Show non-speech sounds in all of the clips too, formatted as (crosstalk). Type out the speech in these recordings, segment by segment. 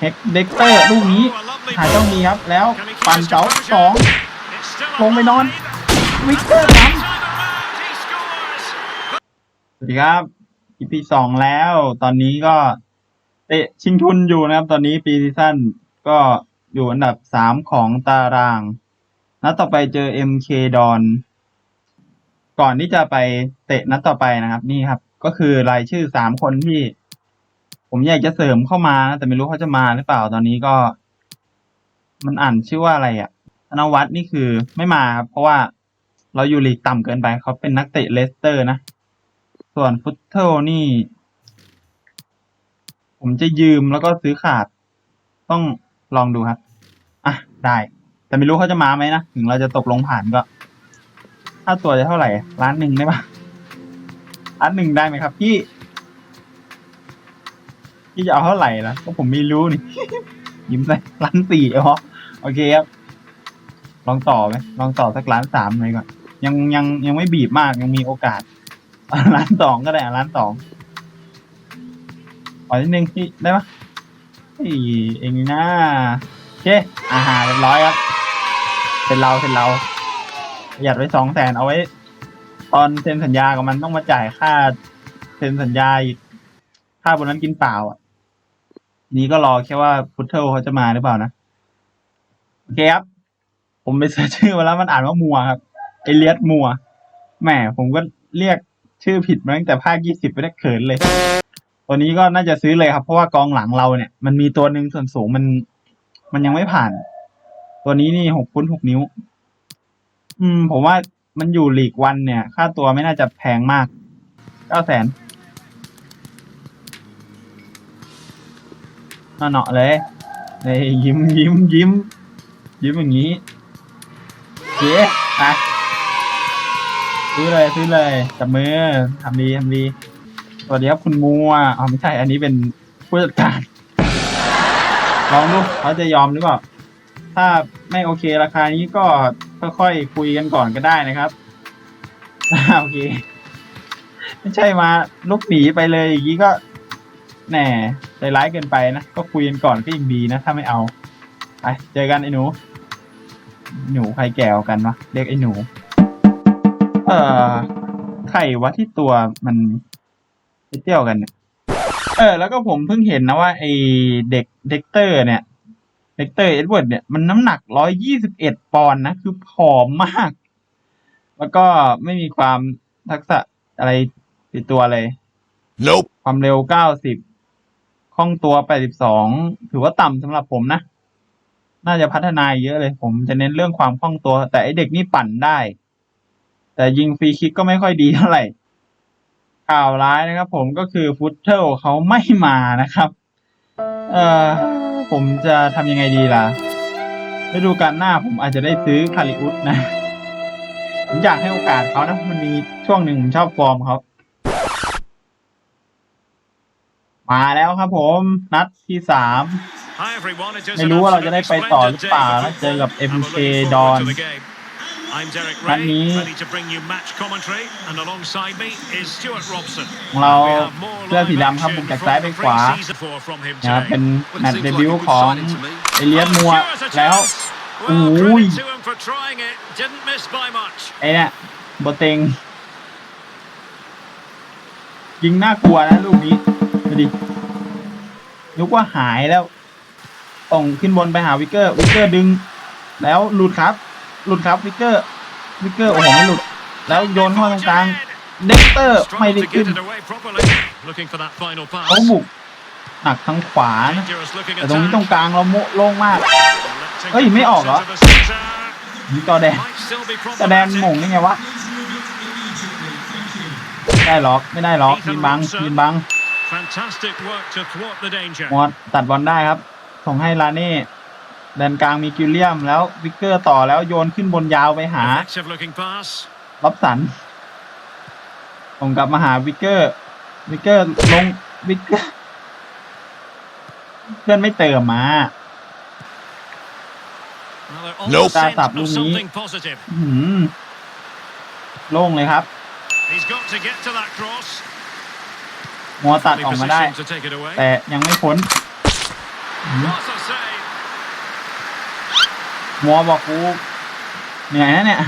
เฮกเด็กเตอร์ลูกนี้หาเจ้ามีครับ แล้วปั่นเสาสองลงไปนอน วิกเตอร์ครับสวัสดีครับ EP สองแล้ว ตอนนี้ก็เตะชิงทุนอยู่นะครับ ตอนนี้ปีซีซั่นก็อยู่อันดับสามของตาราง นัดต่อไปเจอ MK ดอน ก่อนที่จะไปเตะนัดต่อไปนะครับ นี่ครับ ก็คือรายชื่อสามคนที่ ผมอยากจะเสริมเข้ามานะแต่ไม่รู้เขาจะมาหรือเปล่าตอนนี้ก็ มันอ่านชื่อว่าอะไรอะธนวัฒน์นี่คือไม่มาครับ เพราะว่าเราอยู่ลีกต่ำเกินไปเขาเป็นนักเตะเลสเตอร์นะ ส่วนฟุตเทลนี่ ผมจะยืมแล้วก็ซื้อขาด ต้องลองดูครับ อะ ได้ แต่ไม่รู้เขาจะมาไหมนะ ถึงเราจะตกลงผ่านก็ค่าตัวจะเท่าไหร่ล้านหนึ่งได้ปะล้านหนึ่งได้ไหมครับพี่ พี่จะเอาเท่าไหร่ล่ะก็ผมไม่รู้นี่ ยิ้มใส่ล้านสี่อ๋อโอเคครับ ลองต่อไหมลองต่อสักล้านสามเลยก่อน ยังยังยังไม่บีบมากยังมีโอกาสอะล้านสองก็ได้อะล้านสองขอนิดนึงพี่ได้ปะเฮ้ยเองนี่นะโอเคอาหารเรียบร้อยครับเป็นเราเป็นเราประหยัดไว้สองแสนเอาไว้ ตอนเซ็นสัญญากับมันต้องมาจ่ายค่าเซ็นสัญญาอีกค่าบนนั้นกินเปล่าอะ ทีนี้ก็รอแค่ว่าพุทเทิลเขาจะมาหรือเปล่านะ โอเคครับ ผมไปเสิร์ชชื่อมาแล้วมันอ่านว่ามัวครับเอเลียสมัวแหมผมก็เรียกชื่อผิดมาตั้งแต่ภาคยี่สิบไปได้เขินเลย ตัวนี้ก็น่าจะซื้อเลยครับ เพราะว่ากองหลังเราเนี่ย มันมีตัวหนึ่งส่วนสูงมัน มันยังไม่ผ่าน ตัวนี้นี่หกฟุตหกนิ้ว อืม ผมว่ามันอยู่หลีกวันเนี่ย ค่าตัวไม่น่าจะแพงมากเก้าแสน น่าเนาะเลยเลยยิ้มยิ้มยิ้ม ยิ้มอย่างนี้เย้ไปซื้อเลยซื้อเลยจับมือทำดีทำดีสวัสดีครับคุณมัวอ๋อไม่ใช่ อันนี้เป็นผู้จัดการลองดูเขาจะยอมหรือเปล่าถ้าไม่โอเคราคานี้ก็ค่อยๆคุยกันก่อนก็ได้นะครับโอเค ไม่ใช่มาลุกหนีไปเลยอย่างนี้ก็แหน่ ใจร้ายเกินไปนะ ก็คุยกันก่อนก็ยังดีนะ ถ้าไม่เอา ไปเจอกันไอ้หนู หนูใครแก่กว่ากันวะเรียกไอ้หนู เอ่อไข่วะที่ตัวมันไปเที่ยวกันเนี่ย เออ แล้วก็ผมเพิ่งเห็นนะว่าไอเด็กเด็กเตอร์เนี่ยเด็กเตอร์เอ็ดเวิร์ดเนี่ยมันน้ำหนักร้อยยี่สิบเอ็ดปอนด์นะ คือผอมมาก แล้วก็ไม่มีความทักษะอะไรติดตัวเลย Nope. ความเร็ว90 คล่องตัว 82 ถือว่าต่ำสำหรับผมนะ น่าจะพัฒนาเยอะเลย ผมจะเน้นเรื่องความคล่องตัว แต่ไอเด็กนี่ปั่นได้ แต่ยิงฟรีคิกก็ไม่ค่อยดีเท่าไหร่ ข่าวร้ายนะครับผมก็คือฟุตเทิลเขาไม่มานะครับ เอ่อ ผมจะทำยังไงดีล่ะฤดูกาลหน้าผมอาจจะได้ซื้อคาริอุสนะ ผมอยากให้โอกาสเขานะ มันมีช่วงหนึ่งผมชอบฟอร์มเขา มาแล้วครับผม นัดที่สามไม่รู้ว่าเราจะได้ไปต่อหรือเปล่านะเจอกับ MK ดอนนันัดดนี้นี้ของเราเสื้อสีดำครับบุกจากซ้ายไปขวานะครับเป็นแมตช์เดบิวต์ของเอเลียสมัวแล้วโอ้โอ้ยยไอ้เนี่ยโบเต็งยิงน่ากลัวนะลูกนี้ ดูดินึกว่าหายแล้วส่งขึ้นบนไปหาวิกเกอร์ วิกเกอร์ดึง แล้วหลุดครับ หลุดครับวิกเกอร์ วิกเกอร์โอ้โหไม่หลุด แล้วโยนเข้าตรงกลางเด็กเตอร์ไม่ได้ขึ้นเขาบุกหนักทางขวานะแต่ตรงนี้ตรงกลางเราโมโล่งมากเฮ้ยไม่ออกเหรอนี่จอแดนจอแดนหม่งได้ไงวะได้ล็อกไม่ได้ล็อกยืนบังยืนบัง หมดตัดบอลได้ครับ ส่งให้ลาเน่แดนกลางมีกิลเลียมแล้ววิกเกอร์ต่อแล้วโยนขึ้นบนยาวไปหาล็อบสันส่งกลับมาหาวิกเกอร์ วิกเกอร์ลงวิกเกอร์เพื่อนไม่เติมมา Nope ตาสับลูกนี้อื้อหือโล่งเลยครับ มัวตัดออกมาได้ แต่ยังไม่พ้น What a save. มัวบอกกูเหนื่อยนะเนี่ย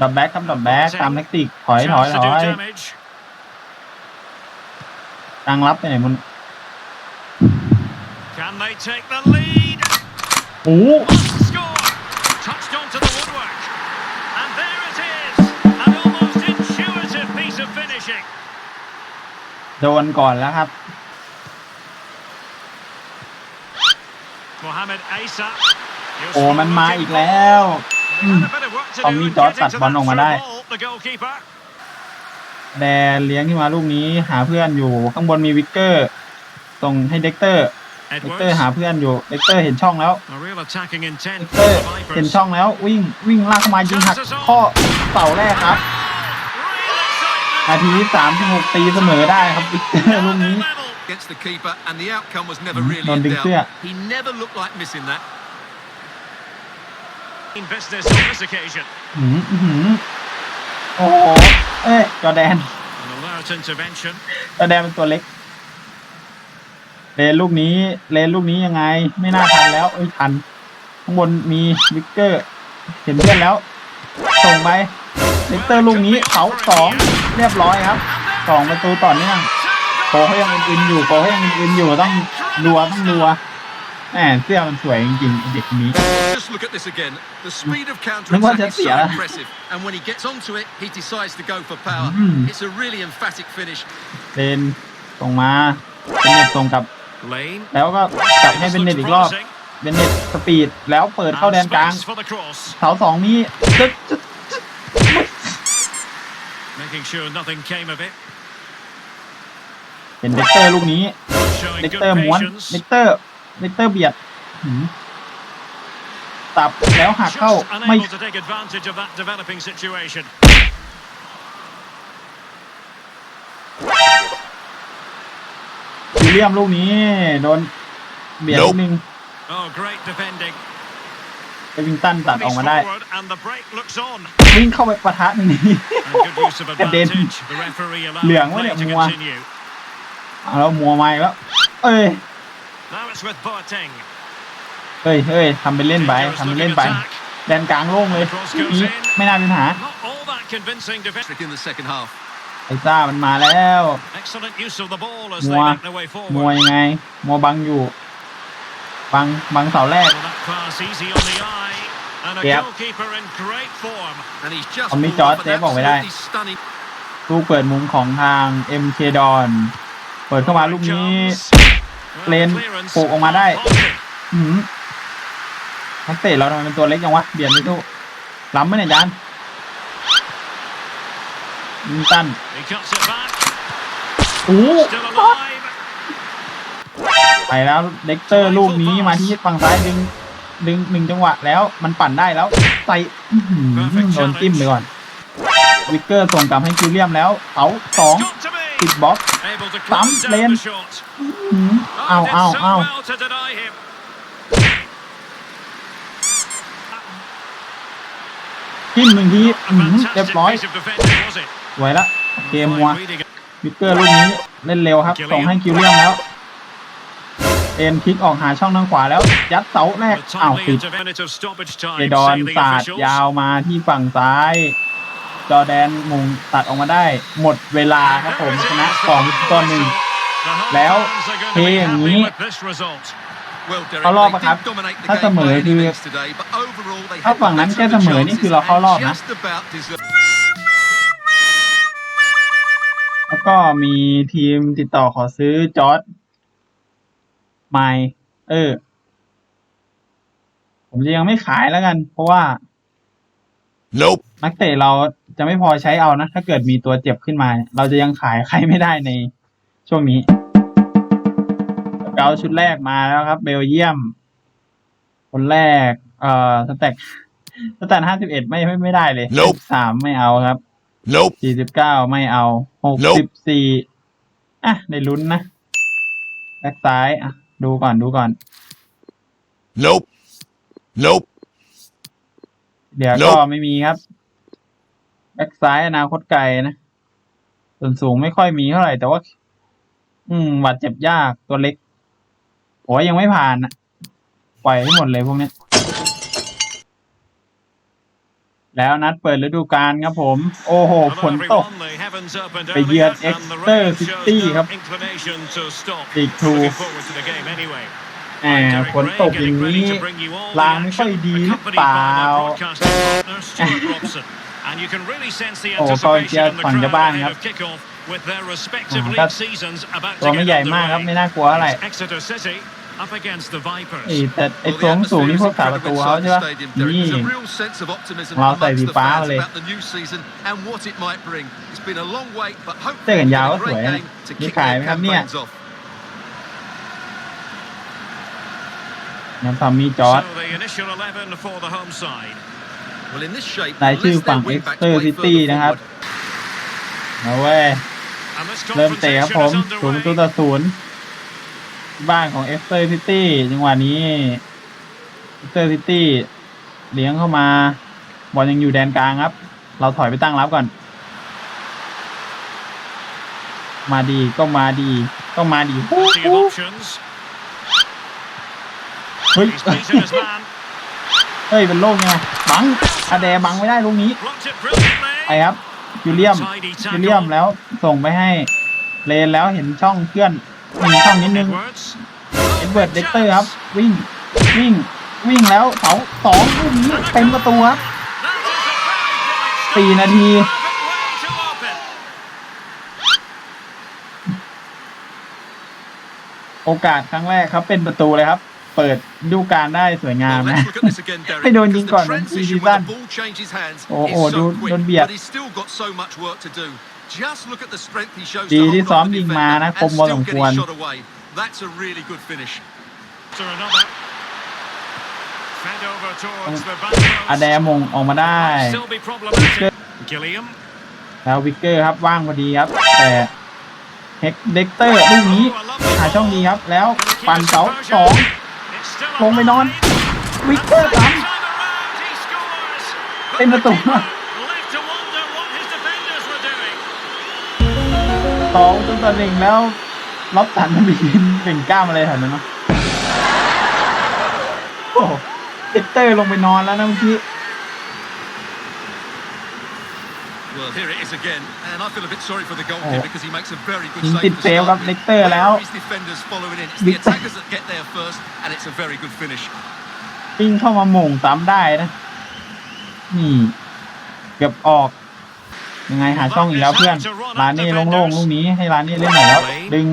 ดับแบ็กครับดับแบ็กตามแท็กติกถอยถอย Chance ถ to อย do damage. ตั้งรับไปไหนมัน Can they take the lead? โอ้ โดนก่อนแล้วครับ Mohamed Asa. He'll โอ้มันมา struggle อีก to แล้ว They had a bit of work to ตอน do นี้ in จอร์จ getting ตัด to บอล that ออกมา through ได้ ball, the goalkeeper. แดนเลี้ยงขึ้นมาลูกนี้หาเพื่อนอยู่ข้างบนมีวิกเกอร์ส่งให้เด็กเตอร์เด็กเตอร์หา Edwards. เพื่อนอยู่เด็กเตอร์เห็นช่องแล้ว A real attacking เด็ intent ก for เตอร์ the เห็น Vipers. ช่องแล้ววิ่งวิ่งลากเข้ามายิงหักข้อเสาแรกครับ Real excitement. นาทีที่สามสิบหกตีเสมอได้ครับวิกเตอร์ลูก Now นี้ they're level. against the keeper, and the outcome was never Mm, really non in đừng xưa. doubt. He never looked like missing that. In business on this occasion. หืมอื้อหือโอ้โห เอ้ยจอร์แดน An alert intervention. จอร์แดนเป็นตัวเล็ก เลนลูกนี้ เลนลูกนี้ยังไง ไม่น่าทันแล้ว เอ้ยทัน ข้างบนมีวิกเกอร์ เห็นเพื่อนแล้ว ส่งไปวิกเตอร์ลูกนี้เสาสอง เรียบร้อยครับสองประตูต่อเนื่องโกเขายังอึนๆอยู่โกเขายังอึนๆอยู่ต้องรัวต้องรัวแหมเสื้อมันสวยจริงๆเด็กคนนี้ Just look at this again. The speed of Nó quá counter-attack is so chết tiệt. impressive, and when he gets onto it, he decides to go for power. Mm. It's a really emphatic finish. เลนส่งมาเป็นเน็ตส่งกลับ Lane. แล้วก็กลับให้ This เป็นเน็ต looks อีกรอบ promising. เป็นเน็ตสปีดแล้วเปิดเข้าแดน And กลาง space for the cross. เสาสองนี้จะจะ Making sure nothing came of it. เป็นเด็กเตอร์ลูกนี้ Showing เด็ก good เตอร์ม้วน patience. เด็กเตอร์เด็กเตอร์เบียดหืมตับแล้วหักเข้า Just ไม่ unable to take advantage of that developing situation. วิลเลียมลูกนี้ โดนเบียดนิดนึง Oh, great defending. เอวิงตันตัดออก He's มาได้ forward and the break looks on. วิ่งเข้าไปปะทะหนึ่งที And good use of กระเด็น advantage. The referee เหลือง allowing วะเนี่ย play to มัว continue. เอาแล้วมัวไม้แล้ว เอ้ย Now it's with Boateng. เฮ้ยเฮ้ยทำเป็นเล่นไป Dangerous ทำเป็น looking เล่นไป attack. แดนกลางโล่งเลยลูกนี้ไม่น่ามีปัญหา Not all that convincing defense. Trick in the second half. ไอ้ซ่ามันมาแล้ว Excellent use of the ball as Mua. they make their way มัว forward. ยังไงมัวบังอยู่ บังบังเสาแรก Well, that pass easy on the eye. And a Yep. goalkeeper in great form. And he's just Ông Mỹ pulled off Chó an chế bóng về đây. absolutely stunning ลูกเปิดมุมของทาง MK ดอน เปิดเข้ามาลูกนี้ Well, Lên, clearance phụ ông mà đây. positive. หืมนักเตะเราทำไมเป็นตัวเล็กจังวะเบียดไม่สู้ล้ำไหมเนี่ยจานยิงตัน He cuts it back. โอ้ Still alive. ไปแล้วเด็กเตอร์ลูกนี้มาที่ฝั่งซ้ายดึง ดึงหนึ่งจังหวะแล้วมันปั่นได้แล้วใส่อื้อหือโดนจิ้มไปก่อน วิกเกอร์ส่งกลับให้คิวเลียมแล้วเสาสอง Got to ติด be บล็อก able to Bấm close down lên. the shot. หืม Oh, เอา did เอา so เอา well to deny him. จิ้มหนึ่งที Not a อื้อหือเรียบ fantastic ร้อย piece of defending, was it? สวยละเกมมัว Fine reading it. วิกเกอร์ลูกนี้เล่นเร็วครับส่งให้คิวเลียมแล้ว เอ็นพลิกออกหาช่องทางขวาแล้ว ยัดเสาแรก A อ้าว timely ติด intervention of stoppage เจ time, ดอน say the สาด officials. ยาวมาที่ฝั่งซ้าย จอร์แดนมุงตัดออกมาได้ หมดเวลาครับผมชนะสองต่อหนึ่ง The home Léo, fans are going to be thế happy nhỉ? with this result. Well, Derek, เข้ารอบ they ปะครับ did dominate the ถ้า game เสมอ by any คือ means today, but overall they ถ้า had ฝั่งนั้น the แค่ better เส of ม the อนี่ chances คือเราเข้ารอบ and นะ just about deserved แล้วก็มีทีมติดต่อขอซื้อจอร์ด ไมเออ ผมจะยังไม่ขายแล้วกัน เพราะว่า Nope. นักเตะเราจะไม่พอใช้เอานะ ถ้าเกิดมีตัวเจ็บขึ้นมา เราจะยังขายใครไม่ได้ในช่วงนี้เกาชุดแรกมาแล้วครับ เบลเยียม คนแรก เอ่อสแต็กสแต็กห้าสิบเอ็ดไม่ไม่ไม่ได้เลย Nope สามไม่เอาครับ Nope. สี่สิบเก้าไม่เอาหกสิบสี่อะ ได้ลุ้นนะแบ็กซ้ายอะ ดูก่อนดูก่อน Nope. Nope. เดี๋ยวก็ Nope ไม่มีครับ แบ็กซ้ายอนาคตไกลนะ ส่วนสูงไม่ค่อยมีเท่าไหร่แต่ว่า อืมบาดเจ็บยากตัวเล็กผโอ้ยยังไม่ผ่านอะปล่อยให้หมดเลยพวกเนี้ย แล้วนัดเปิดฤดูกาลครับผม โอ้โหฝนตก ไปเยือน Exeter City ครับ League Two แหมฝนตกอย่างนี้รางไม่ค่อยดีหรือเปล่าโอ้กองเชียร์ฝั่งเจ้าบ้านครับก็ตัวไม่ใหญ่มากครับไม่น่ากลัวอะไร Exeter City up against the Vipers. ไอ้แต่ไอ้ตัวสูงนี่พวกสาประตูเขาใช่ปะนี่ There's a real sense of optimism เราใส่ amongst สี the ฟ้า fans เลย about the new season and what it might bring. It's been a long wait, but เสื้อ hopefully กันยาว a ก็สวย great นะ game to มี kick ขาย their ไหมครับเนี่ย campaigns off. ยังทำมีจอร์ด So the initial 11 for the home side. Well, in this shape, รายชื่อ unless ฝั่ง their wing backs Exeter play City further นะครับ forward, เอาเว้ย And this เริ่มเตะครับผม confrontation is ศูนย์ประตู underway. ต่อศูนย์ บ้านของเอสเตอร์ซิตี้จังหวะนี้เอสเตอร์ซิตี้เลี้ยงเข้ามา บอลยังอยู่แดนกลางครับ เราถอยไปตั้งรับก่อน มาดีก็มาดีก็มาดีฮู้ Plenty of ฮู้ options. เฮ้ย He's beaten his man. เฮ้ยเป็นโลกไงบังอาแดบังไม่ได้ลูกนี้ Blocked it brilliantly. ไปครับยูเลียม Tidy ยูเลียม tackle. แล้วส่งไปให้เลนแล้วเห็นช่องเพื่อน มีช่องนิดนึง Edwards. เอ็ดเวิร์ดเด็กเตอร์ครับ วิ่ง วิ่ง วิ่งแล้วเสาสองลูกนี้เต็มประตูครับ That is a very bright start. สี่นาที Perfect way to open. โอกาสครั้งแรกครับเป็นประตูเลยครับ เปิดฤดูกาลได้สวยงาม Well, นะ let's look at this again, Derek, ให้โดนยิง because ก่อน the เหมือน transition ซี when ซั่น the ball changes hands โอ้โห is ดู so โด quick, นเบียด but he's still got so much work to do. Just look at the strength he shows ดี to ที่ hold ซ้อม off the ยิง defender มานะ and คมพอส still ม get ควร his shot away. That's a really good finish. To another. Fed over towards the back อาแด post. มงออกมาได้ Still be problematic. Gilliam. แล้ววิกเกอร์ครับว่างพอดีครับ แต่เฮกเด็กเตอร์ลูกนี้ Oh, a lovely หาช่อง ball. ดีครับ แล้ว Gonna keep ปั่น his เสา composure. สอง It's still ลงไปนอน alive. วิกเกอร์ซ้ Time around, he scores. But เป็นประตู สองจนตะเล็งแล้วล็อบสันมันมีเป็นกล้ามอะไรแถวนั้นเนาะโอ้โหเด็กเตอร์ลงไปนอนแล้วนะเมื่อกี้ Well, here it is again, and I feel a bit sorry for the goalkeeper Oh. because he makes a very good ยิง save ติด to เซฟ start ครับ with. เด็กเตอร์แล้ว Where are his defenders following in? It's the Victor- attackers that get there first, and it's a very good finish. ปิ้งเข้ามาหม่งซ้ำได้นะ นี่ เกือบออก ยังไงหาช่องอีกแล้วเพื่อนร้านนี้โล่งๆลูกนี้ให้ร้านนี้เล่นหน่อยแล้วดึง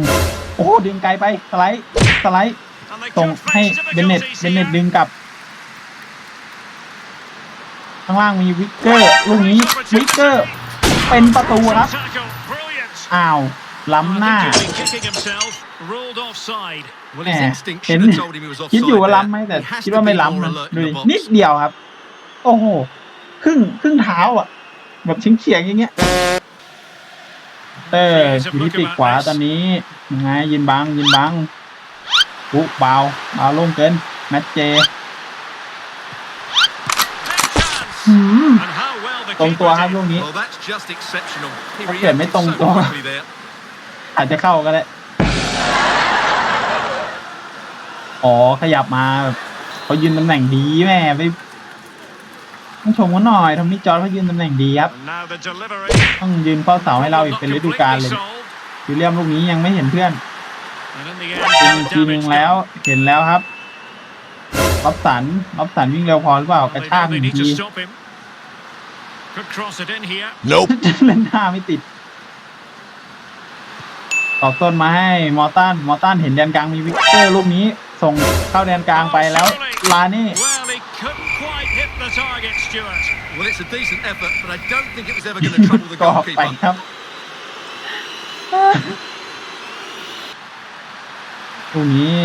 โอ้โหดึงไกลไปสไลด์สไลด์ And they ส่ง could ให้ face เบนเน็ต difficulties เบนเน็ต here. ดึงกลับข้างล่างมีวิกเกอร์ลูกนี้วิกเกอร์เป็นประตูครับ Tackle, brilliant. อ้าวล้ำหน้า I think he'll be kicking himself, ruled offside. Well, แห his ม instinct เห็น should have told him he was คิด offside อยู่ว่า there. ล้ำไหมแต่ He has คิด to ว่า be ไม่ more ล้ำนะ alert ดู in ดิ the box. นิดเดียวครับ โอ้โห ครึ่งครึ่งเท้าอะ แบบชิงเฉียงๆอย่างเงี้ยเตอร์อยู่ที่ปีกขวาตอนนี้ยังไงยินบังยินบังปุ๊เบาเบาโล่งเกินแมตเจ Big chance. หืม And how well the ตรงตัว keeper ครับ did. ลูกนี้ Well, that's just exceptional. He ถ้าเกิดไม่ reacted ตรง so ตัว quickly there. อาจจะเข้าก็ได้ อ๋อขยับมาแบบเขายืนตำแหน่งดีแม่ไป ต้องชมเขาหน่อยทอมมี่จอร์ดเขายืนตำแหน่งดีครับ And now the delivery. ต้องยืนเฝ้าเสาให้เราอีก Not เป็นฤดูกาลเลย completely solved. วิลเลียมลูกนี้ยังไม่เห็นเพื่อน And in the ยิง end, อี no กทีหนึ่ง damage แล้ว done. เห็นแล้วครับล็อบสันล็อบสันวิ่งเร็วพอหรือเปล่ากระ They ชาก know ห they นึ่ง need ที to stop him. Could cross it in here. เล่นหน้าไม่ติดตอกต้นมาให้มอร์ตันมอร์ตันเห็นแดนกลางมีวิกเตอร์ลูกนี้ ส่งเข้าแดนกลางไปแล้วลานี่ Well, he couldn't quite hit the target, Stuart. Well, it's a decent effort, but I don't think it was ever going to trouble the ก็ออกไป goalkeeper. ครับลูกนี้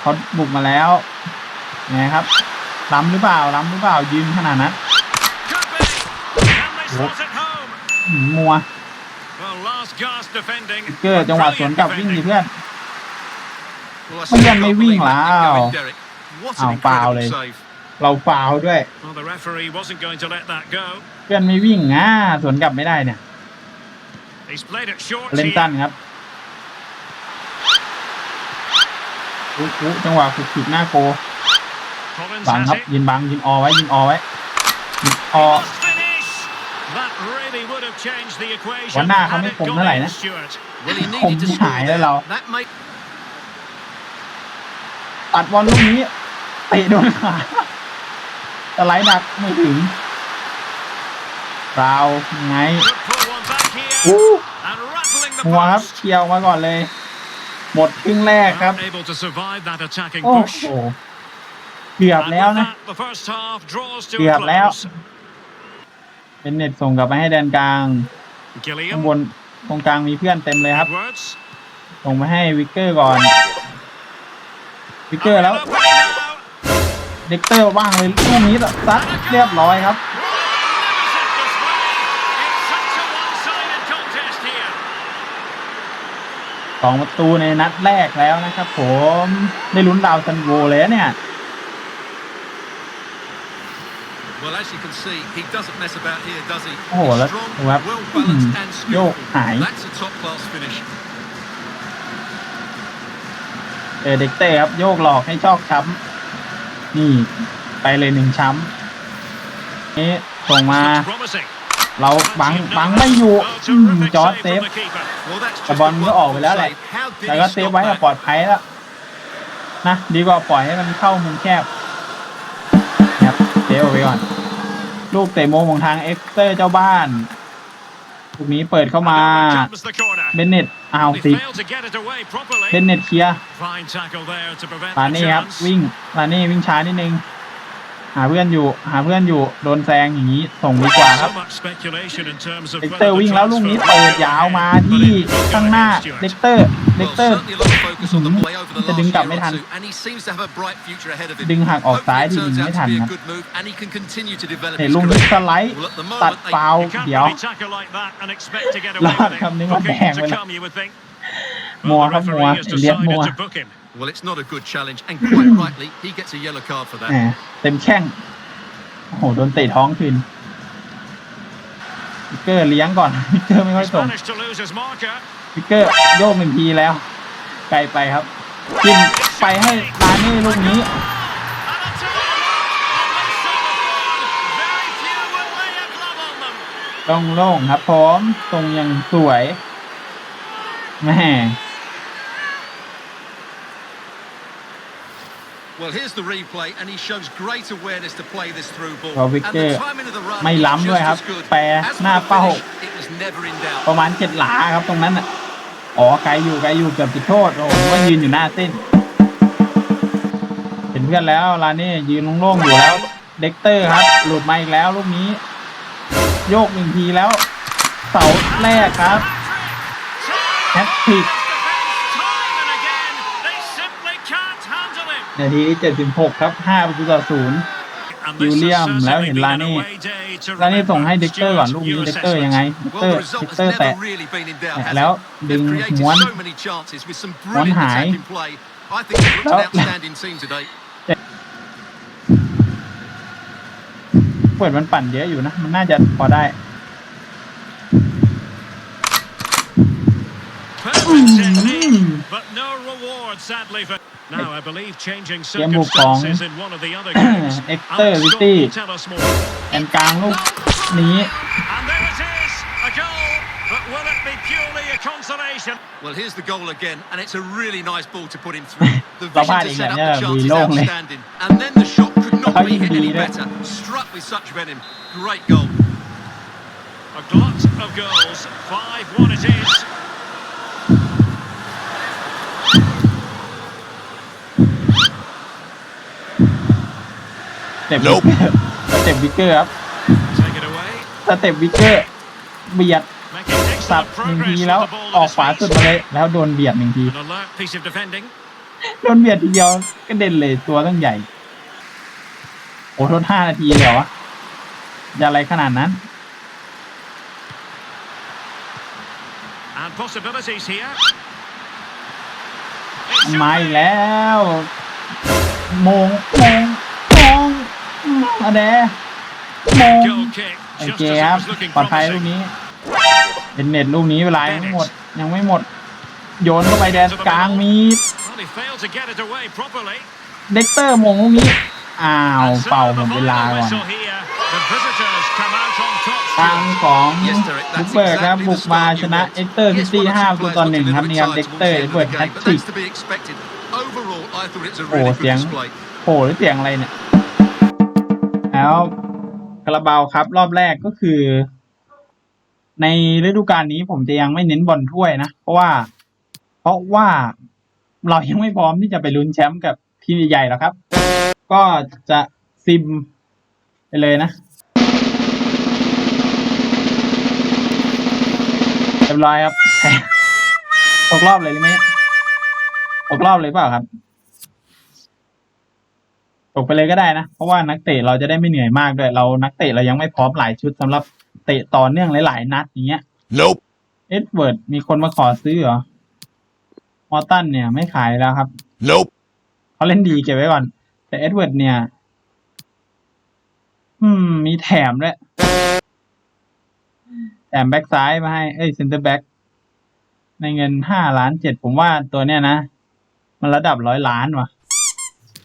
เขาบุกมาแล้วไงครับล้ำหรือเปล่าล้ำหรือเปล่ายืนขนาดนั้น Could be. Can they slot it home? หืมมัว Well, last gasp defending. เกอร์จังหวะสวนกลับวิ่งดิ Brilliant เพื่อน Well, I Well, still yeah, can't may believe win that thing lah. going, Derek. What an Oh, foul, incredible eh. save. เราฟาวด้วย Well, the referee wasn't going to let that go. เพื่อนไม่วิ่งอะสวนกลับไม่ได้เนี่ย He's played it short เล่น here. สั้นครับอุ๊ยอุ๊ยจังหวะขุกขิกหน้าโก Collins บัง has ครับ it. ยืนบังยืนออไว้ยืนออไว้ยืนออ Must finish. That really would have changed the equation. วันหน้าเขา had ไม่ it คม gone เท่าไหร่ in, นะ Stuart. Well, he คม needed to ที่ score หายแล้วเรา there. That made ตัดบอลลูกนี้เตะโดนขา สไลด์หนักไม่ถึงเราไง Could pull one back here. อู้ And rattling the หัวครับ post. เกี่ยวมาก่อนเลย หมดครึ่งแรกครับ Able to survive that attacking โอ้ push. โหเกือบ And แล้ว with นะ that, the first half draws to เกือบ a แล้ว close. เป็นเน็ตส่งกลับไปให้แดนกลางข้าง Gilliam. บนตรงกลางมีเพื่อนเต็มเลยครับ Edwards. ส่งไปให้วิกเกอร์ก่อน วิกเกอร์แล้ว And opening now. เด็กเตอร์ว่างเลยลูกนี้ซัดเรียบร้อยครับ Magnificent display. It's such a one-sided contest here. สองประตูในนัดแรกแล้วนะครับผมได้ลุ้นดาวซันโวเลยนะเนี่ย Well, as you can see, he doesn't mess about here, does he? โอ้โห He's แล้ว strong, ดูครับ well อื้อหือ balanced and โยก skillful. หาย That's a top class finish. เออเด็กเตอร์ครับโยกหลอกให้ชอกช้ำ นี่ไปเลยหนึ่งช้ำนี่ส่งมา Looks promising. เราบังบังไม่อยู่ Well, อืม terrific จอร์ด save เซฟ from the keeper. Well, that's แต่ just บอล a มันก็ออกไปแล้วแหละ wonderful save. How did แต่ he ก็เซฟ stop ไว้ก็ that? ปลอดภัยแล้วนะดีกว่าปล่อยให้มันเข้ามุมแคบนะครับเซฟเอาไว้ก่อน ลูกเตะโมงของทางเอ็กเตอร์เจ้าบ้านลูกนี้เปิดเข้ามา And over comes the corner. เบนเน็ต อ้าว They ติด failed to get it away properly. เบนเน็ตเคลียร์ Fine tackle there to prevent ลา the นี่ครับ chance. วิ่งลานี่วิ่งช้านิดนึง หาเพื่อนอยู่ หาเพื่อนอยู่โดนแซงอย่างนี้ส่งดีกว่าครับ So much speculation in terms of เด็ก whether เตอร์ the วิ่งแล้วลูกนี้ transfer เปิดยาวมาที่ข้างหน้าเด็กเตอร์เด็ก Well, เตอร์ certainly a lot of focus on the play over the จะ last ดึงกลับ year ไม่ or ทัน two, and he seems to have a bright future ahead of him. ดึงหักออกซ้าย Hopefully ที่ it ยิง turns ไม่ out ทั to น be ค a รับ good move, and he can continue to develop เห็น his ลูกนี้ career. สไลด์ Well, at the ตัด moment, they ฟาว You can't เดี๋ยว really tackle like that and expect to get away ลาก with it. คำนึงว่า Booking แบ่ง to ไปแล้ว come, you would think. มัว Well, ครั the บมัว referee has เลียนมัว decided to book him. Well, it's not a good challenge, and quite rightly, he gets a yellow card for แหม that. เต็มแข้งโอ้โหโดนเตะท้องคืนวิกเกอร์เลี้ยงก่อนวิกเกอร์ไม่ค่อย He's ส่ง managed to lose his marker. วิกเกอร์โยกหนึ่งทีแล้ว ไกลไปครับกินไปให้ลานี่ลูกนี้ And I'll tell you what, on this sort of form, very few will lay a glove on them. ต้องโล่งครับพร้อมตรงยังสวยแม่ Well, here's the replay, and he shows great awareness to play this through ball. พอวิก And เกอ the ร์ timing of the run ไม่ was ล้ำด้วย just ครับ as good. แปร As หน้า for the เป้า finish, it was never in doubt. ประมาณเจ็ดหลาครับตรงนั้นอะ อ๋อไกลอยู่ไกลอยู่เกือบจุดโทษโอ้โหว่ายืนอยู่หน้าเส้นเห็นเพื่อนแล้วลานี่ยืนโล่งๆอยู่แล้ว เด็กเตอร์ครับ หลุดมาอีกแล้วลูกนี้ โยกหนึ่งทีแล้ว เสาแรกครับแฮตทริก Time and again, they simply can't handle him. นาทีที่76ครับ5ประตูต่อศูนย์ ยูเลียมแล้วเห็นลานี่ลานี่ส่งให้เด็กเตอร์ก่อนลูกนี้เด็กเตอร์ยังไงเด็กเตอร์เด็กเตอร์แตะแตะแล้วดึงม้วนม้วนหายแล้วเปิดมันปั่นเยอะอยู่นะ มันน่าจะพอได้อืม but no reward, sadly. For... Now, I believe changing เกมบุกของ circumstances in one of the other games. (clears throat) Exeter Alex Scott City will tell us more. แอนกลางลูกนี้ And there it is, a goal. But will it be purely a consolation? Well, here's the goal again, and it's a really nice ball to put him through. The(laughs) เรา vision พลาด to อีก set แบ up บ the เนี่ย chance วี is โล่งเลย outstanding. And then the shot could not How be you hit do any that? better. Struck with such venom. Great goal. A glut of goals. 5-1 it is. เต็ปวิกเกอร์สเต็ปวิกเกอร์ครับ Take it away. สเต็ปวิกเกอร์เบียด Making สับ excellent หนึ่งที progress แล้ว with the ball อ at อก his ขวาสุด feet. มาเลยแล้วโดนเบียดหนึ่งที An alert piece of defending. โดนเบียดทีเดียวก็เด่นเลยตัวตั้งใหญ่ โอ้โทษห้านาทีเลยเหรอวะจะอะไรขนาดนั้น And possibilities here. มันมาอีกแล้ว โมงโมงโมงอื มอะแดโมง Goal kick. โอ Just เค as ค it รับ was looking ปลอดภัยลูก promising. นี้เป็นเน็ตลูกนี้เวลายังไม่หมดยังไม่หมด โยนเข้าไปแดนกลางมี Well, he failed to get it away properly. เด็กเตอร์มงลูกนี้อ้าว And เป่า serve หม a ดเวลา final ก่อน whistle here. The visitors come out on top. ทาง Stuart. ของ Yes, Derek, บุก that's เบิร์กครับ exactly บุ the กมา start ช you นะ want. เอ็กเตอร์ซิ Yes, ตี้ one or ห้า two ประตู players ต่อ got หนึ่งครับ delivered นี่ครับ tight เด็ก towards เตอ the ร์ end of เบิร์ the กแฮ game, ต but ติก that's to be expected. Overall, I thought it's a โอ้ really เสียง good display. โอ้หรือเสียงอะไรเนี่ย แล้วคาราบาวครับ รอบแรกก็คือ ในฤดูกาลนี้ผมจะยังไม่เน้นบอลถ้วยนะ เพราะว่า เพราะว่าเรายังไม่พร้อมที่จะไปลุ้นแชมป์กับทีมใหญ่ๆหรอกครับ ก็จะซิมไปเลยนะเรียบร้อยครับตกรอบเลยหรือไม่ตกรอบเลยเปล่าครับ ตกไปเลยก็ได้นะ เพราะว่านักเตะเราจะได้ไม่เหนื่อยมากด้วยเรานักเตะเรายังไม่พร้อมหลายชุดสำหรับเตะต่อเนื่องหลายๆนัดอย่างเงี้ย Nope. เอ็ดเวิร์ดมีคนมาขอซื้อเหรอมอร์ตันเนี่ยไม่ขายแล้วครับ Nope. เขาเล่นดีเก็บไว้ก่อน แต่เอ็ดเวิร์ดเนี่ย อืม มีแถมด้วยแถมแบ็กซ้ายมาให้ เอ้ยเซนเตอร์แบ็กในเงินห้าล้านเจ็ดผมว่าตัวเนี้ยนะ มันระดับร้อยล้านว่ะ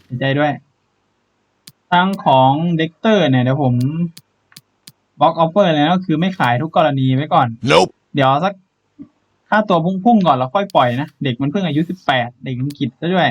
เสียใจด้วย ทางของเด็กเตอร์เนี่ยเดี๋ยวผมบล็อกออฟเฟอร์เลยนะก็คือไม่ขายทุกกรณีไว้ก่อน Nope. เดี๋ยวสักค่าตัวพุ่งๆก่อนแล้วค่อยปล่อยนะ เด็กมันเพิ่งอายุสิบแปดเด็กอังกฤษซะด้วย